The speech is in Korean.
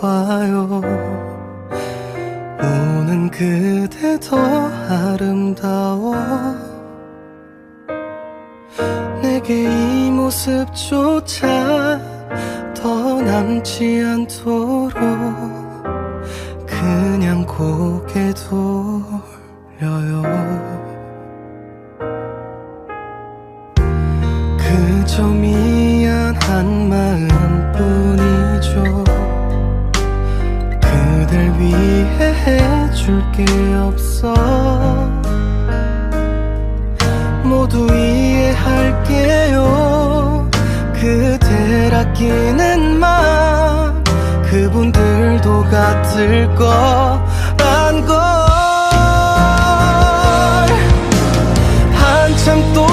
봐요. 우는 그대 더 아름다워. 내게 이 모습조차 더 남지 않도록 그냥 고개 돌려요. 그저 미안한 마음뿐이죠 위해 해줄 게 없어. 모두 이해할게요. 그댈 아끼는 마음 그분들도 같을 거안 걸. 한참 또